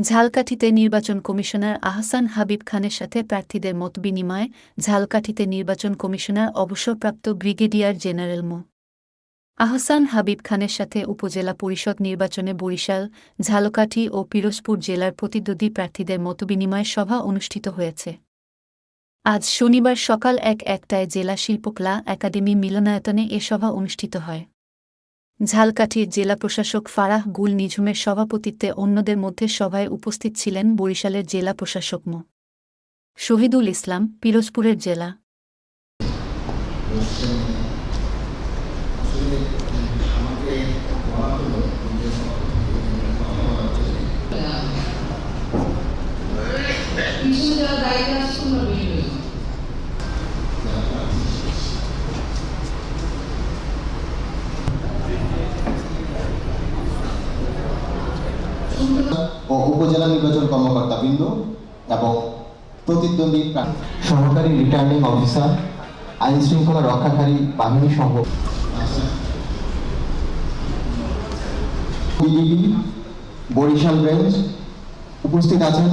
ঝালকাঠিতে নির্বাচন কমিশনার আহসান হাবিব খানের সাথে প্রার্থীদের মতবিনিময় ঝালকাঠিতে নির্বাচন কমিশনার অবসরপ্রাপ্ত ব্রিগেডিয়ার জেনারেল মো. আহসান হাবিব খানের সাথে উপজেলা পরিষদ নির্বাচনে বরিশাল, ঝালকাঠি ও পিরোজপুর জেলার প্রতিদ্বন্দ্বী প্রার্থীদের মতবিনিময় সভা অনুষ্ঠিত হয়েছে। আজ শনিবার সকাল এক একটায় জেলা শিল্পকলা একাডেমি মিলনায়তনে এ সভা অনুষ্ঠিত হয়। ঝালকাঠির জেলা প্রশাসক ফারাহ গুল নিঝুমের সভাপতিত্বে অন্যদের মধ্যে সভায় উপস্থিত ছিলেন বরিশালের জেলা প্রশাসক মো। শহীদুল ইসলাম, পিরোজপুরের জেলা। দায়িত্বে ও উপজেলা নির্বাচন কর্মকর্তা বৃন্দ এবং প্রতিদ্বন্দ্বী সহকারী রিটার্নিং অফিসার আইন শৃঙ্খলা রক্ষাকারী বাহিনী সহ বরিশাল রেঞ্জ উপস্থিত আছেন